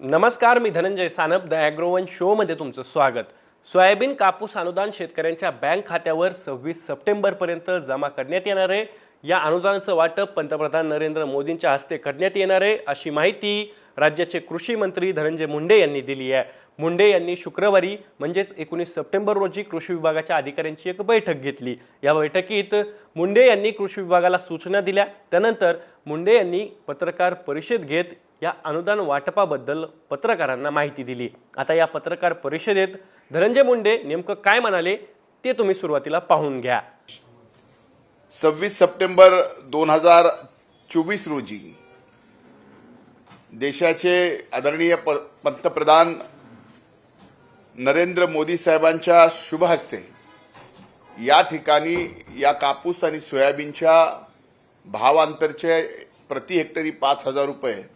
नमस्कार मी धनंजय सानप द ॲग्रोवन शोमध्ये तुमचं स्वागत. सोयाबीन कापूस अनुदान शेतकऱ्यांच्या बँक खात्यावर सव्वीस सप्टेंबरपर्यंत जमा करण्यात येणार आहे. या अनुदानाचं वाटप पंतप्रधान नरेंद्र मोदींच्या हस्ते करण्यात येणार आहे अशी माहिती राज्याचे कृषी मंत्री धनंजय मुंडे यांनी दिली आहे. मुंडे यांनी शुक्रवारी म्हणजेच एकोणीस सप्टेंबर रोजी कृषी विभागाच्या अधिकाऱ्यांची एक बैठक घेतली. या बैठकीत मुंडे यांनी कृषी विभागाला सूचना दिल्या. त्यानंतर मुंडे यांनी पत्रकार परिषद घेत या अनुदान वाटपाबद्दल पत्रकारांना माहिती दिली. आता या पत्रकार परिषदेत धनंजय मुंडे नेमकं काय म्हणाले ते तुम्ही सुरुवातीला पाहून घ्या. सव्वीस सप्टेंबर दोन हजार चोवीस रोजी देशाचे आदरणीय प- पंतप्रधान नरेंद्र मोदी साहेबांच्या शुभ हस्ते या ठिकाणी या कापूस आणि सोयाबीनच्या भावांतरचे प्रति हेक्टरी पाच हजार रुपये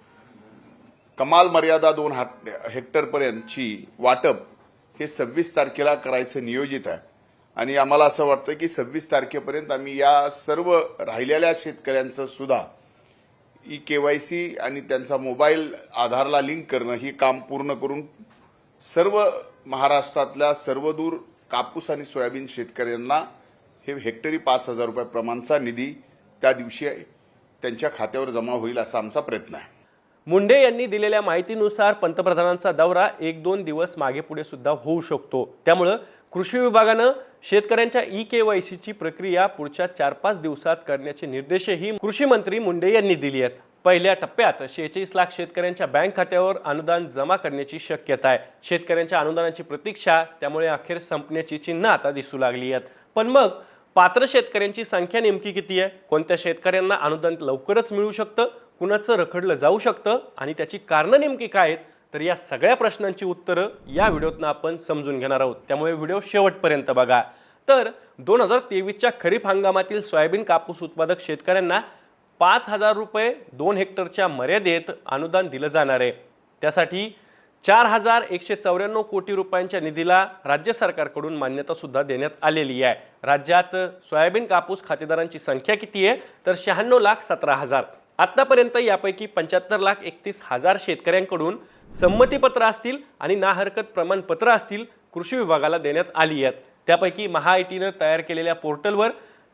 कमाल मर्यादा दोन हेक्टरपर्यंतची वाटप हे सव्वीस तारखेला करायचं नियोजित आहे. आणि आम्हाला असं वाटतं की सव्वीस तारखेपर्यंत आम्ही या सर्व राहिलेल्या शेतकऱ्यांचं सुद्धा ई सी आणि त्यांचा मोबाईल आधारला लिंक करणं ही काम पूर्ण करून सर्व महाराष्ट्रातल्या सर्वदूर कापूस आणि सोयाबीन शेतकऱ्यांना हे हेक्टरी पाच हजार रुपये प्रमाणचा निधी त्या दिवशी त्यांच्या खात्यावर जमा होईल असा आमचा प्रयत्न आहे. मुंडे यांनी दिलेल्या माहितीनुसार पंतप्रधानांचा दौरा एक दोन दिवस मागे पुढे सुद्धा होऊ शकतो. त्यामुळं कृषी विभागानं शेतकऱ्यांच्या ई के वाय सीची प्रक्रिया पुढच्या चार पाच दिवसात करण्याचे निर्देशही कृषी मंत्री मुंडे यांनी दिली आहेत. पहिल्या टप्प्यात शेहेचाळीस लाख शेतकऱ्यांच्या बँक खात्यावर अनुदान जमा करण्याची शक्यता आहे. शेतकऱ्यांच्या अनुदानाची प्रतीक्षा त्यामुळे अखेर संपण्याची चिन्ह आता दिसू लागली आहेत. पण मग पात्र शेतकऱ्यांची संख्या नेमकी किती आहे? कोणत्या शेतकऱ्यांना अनुदान लवकरच मिळू शकतं? कुणाचं रखडलं जाऊ शकतं आणि त्याची कारणं नेमकी काय आहेत तर या सगळ्या प्रश्नांची उत्तरं या व्हिडिओतनं आपण समजून घेणार आहोत. त्यामुळे व्हिडिओ शेवटपर्यंत बघा. तर दोन हजार तेवीसच्या खरीप हंगामातील सोयाबीन कापूस उत्पादक शेतकऱ्यांना पाच हजार रुपये दोन हेक्टरच्या मर्यादेत अनुदान दिलं जाणार आहे. त्यासाठी चार हजार एकशे चौऱ्याण्णव कोटी रुपयांच्या निधीला राज्य सरकारकडून मान्यतासुद्धा देण्यात आलेली आहे. राज्यात सोयाबीन कापूस खातेदारांची संख्या किती आहे? तर शहाण्णव लाख सतरा हजार. आत्तापर्यंत यापैकी पंच्याहत्तर लाख एकतीस हजार शेतकऱ्यांकडून संमतीपत्र असतील आणि ना हरकत प्रमाणपत्र असतील कृषी विभागाला देण्यात आली आहेत. त्यापैकी महाआयटीनं तयार केलेल्या पोर्टलवर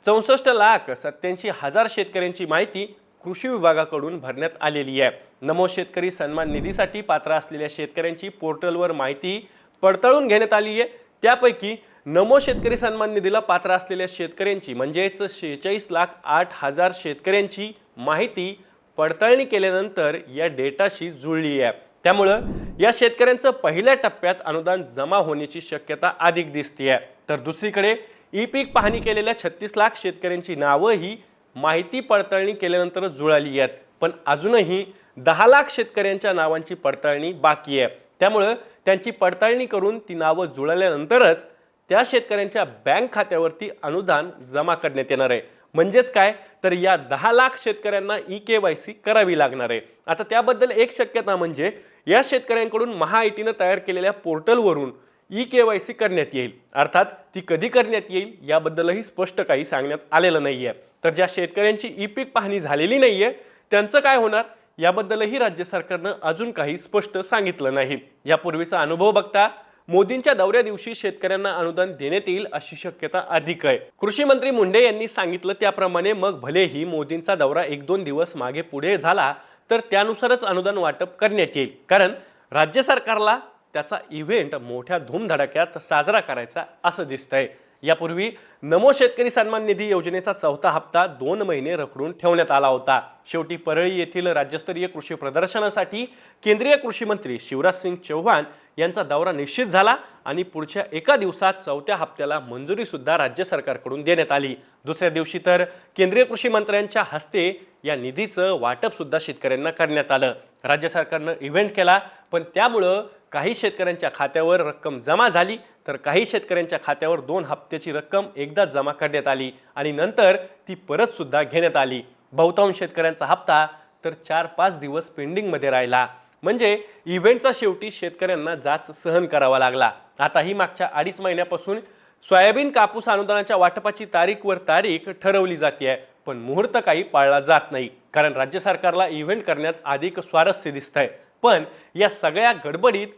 चौसष्ट लाख सत्याऐंशी हजार शेतकऱ्यांची माहिती कृषी विभागाकडून भरण्यात आलेली आहे. नमो शेतकरी सन्मान निधीसाठी पात्र असलेल्या शेतकऱ्यांची पोर्टलवर माहिती पडताळून घेण्यात आली आहे. त्यापैकी नमो शेतकरी सन्मान निधीला पात्र असलेल्या शेतकऱ्यांची म्हणजेच शेहेचाळीस लाख आठ हजार शेतकऱ्यांची माहिती पडताळणी केल्यानंतर या डेटाशी जुळली आहे. त्यामुळं या शेतकऱ्यांचं पहिल्या टप्प्यात अनुदान जमा होण्याची शक्यता अधिक दिसते आहे तर दुसरीकडे ई पीक पाहणी केलेल्या छत्तीस लाख शेतकऱ्यांची नावं ही माहिती पडताळणी केल्यानंतर जुळाली आहेत. पण अजूनही दहा लाख शेतकऱ्यांच्या नावांची पडताळणी बाकी आहे. त्यामुळं त्यांची पडताळणी करून ती नावं जुळल्यानंतरच त्या शेतकऱ्यांच्या बँक खात्यावरती अनुदान जमा करण्यात येणार आहे. म्हणजेच काय? तर या दहा लाख शेतकऱ्यांना ई के वाय सी करावी लागणार आहे. आता त्याबद्दल एक शक्यता म्हणजे या शेतकऱ्यांकडून महाआयटीनं तयार केलेल्या पोर्टलवरून ई के वाय सी करण्यात येईल. अर्थात ती कधी करण्यात येईल याबद्दलही स्पष्ट काही सांगण्यात आलेलं नाही आहे तर ज्या शेतकऱ्यांची ई पीक पाहणी झालेली नाही आहे त्यांचं काय होणार? याबद्दलही राज्य सरकारनं अजून काही स्पष्ट सांगितलं नाही. यापूर्वीचा अनुभव बघता मोदींच्या दौऱ्या दिवशी शेतकऱ्यांना अनुदान देण्यात येईल अशी शक्यता अधिक आहे. कृषी मंत्री मुंडे यांनी सांगितलं त्याप्रमाणे मग भलेही मोदींचा दौरा एक दोन दिवस मागे पुढे झाला तर त्यानुसारच अनुदान वाटप करण्यात येईल. कारण राज्य सरकारला त्याचा इव्हेंट मोठ्या धूमधडाक्यात साजरा करायचा असं दिसतंय. यापूर्वी नमो शेतकरी सन्मान निधी योजनेचा चौथा हप्ता दोन महिने रखडून ठेवण्यात आला होता. शेवटी परळी येथील राज्यस्तरीय कृषी प्रदर्शनासाठी केंद्रीय कृषी मंत्री शिवराज सिंग चौहान यांचा दौरा निश्चित झाला आणि पुढच्या एका दिवसात चौथ्या हप्त्याला मंजुरी सुद्धा राज्य सरकारकडून देण्यात आली. दुसऱ्या दिवशी तर केंद्रीय कृषी मंत्र्यांच्या हस्ते या निधीचं वाटप सुद्धा शेतकऱ्यांना करण्यात आलं. राज्य सरकारनं इव्हेंट केला पण त्यामुळं काही शेतकऱ्यांच्या खात्यावर रक्कम जमा झाली तर काही शेतकऱ्यांच्या खात्यावर दोन हप्त्याची रक्कम एकदाच जमा करण्यात आली आणि नंतर ती परत सुद्धा घेण्यात आली. बहुतांश शेतकऱ्यांचा हप्ता तर चार पाच दिवस पेंडिंगमध्ये राहिला. म्हणजे इव्हेंटचा शेवटी शेतकऱ्यांना जाच सहन करावा लागला. आताही मागच्या अडीच महिन्यापासून सोयाबीन कापूस अनुदानाच्या वाटपाची तारीख वर तारीख ठरवली जाते आहे पण मुहूर्त काही पाळला जात नाही. कारण राज्य सरकारला इव्हेंट करण्यात अधिक स्वारस्य दिसत आहे पण या सगळ्या गडबडीत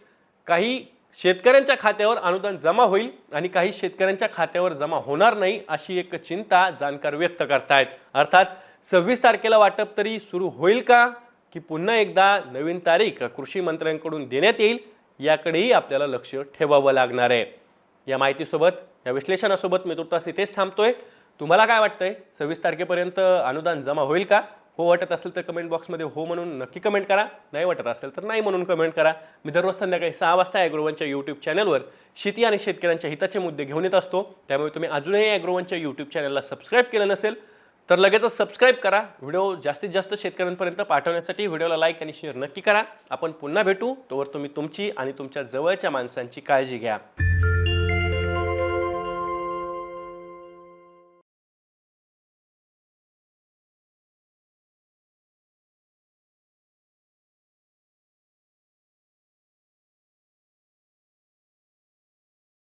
काही शेतकऱ्यांच्या खात्यावर अनुदान जमा होईल आणि काही शेतकऱ्यांच्या खात्यावर जमा होणार नाही अशी एक चिंता जाणकार व्यक्त करतायत. अर्थात सव्वीस तारखेला वाटप तरी सुरू होईल का की पुन्हा एकदा नवीन तारीख कृषी मंत्र्यांकडून देण्यात येईल याकडेही आपल्याला लक्ष ठेवावं लागणार आहे. या माहितीसोबत या विश्लेषणासोबत मी तुर्तास इथेच थांबतोय. तुम्हाला काय वाटतंय? सव्वीस तारखेपर्यंत अनुदान जमा होईल का? हो वाटत असेल तर कमेंट बॉक्समध्ये हो म्हणून नक्की कमेंट करा. नाही वाटत असेल तर नाही म्हणून कमेंट करा. मी दररोज संध्याकाळी सहा वाजता ॲग्रोवनच्या यूट्यूब चॅनलवर शेती आणि शेतकऱ्यांच्या हिताचे मुद्दे घेऊन येत असतो. त्यामुळे तुम्ही अजूनही ॲग्रोवनच्या यूट्यूब चॅनलला सबस्क्राईब केलं नसेल तर लगेचच सबस्क्राईब करा. व्हिडिओ जास्तीत जास्त शेतकऱ्यांपर्यंत पाठवण्यासाठी व्हिडिओला लाईक आणि शेअर नक्की करा. आपण पुन्हा भेटू. तोवर तुम्ही तुमची आणि तुमच्या जवळच्या माणसांची काळजी घ्या.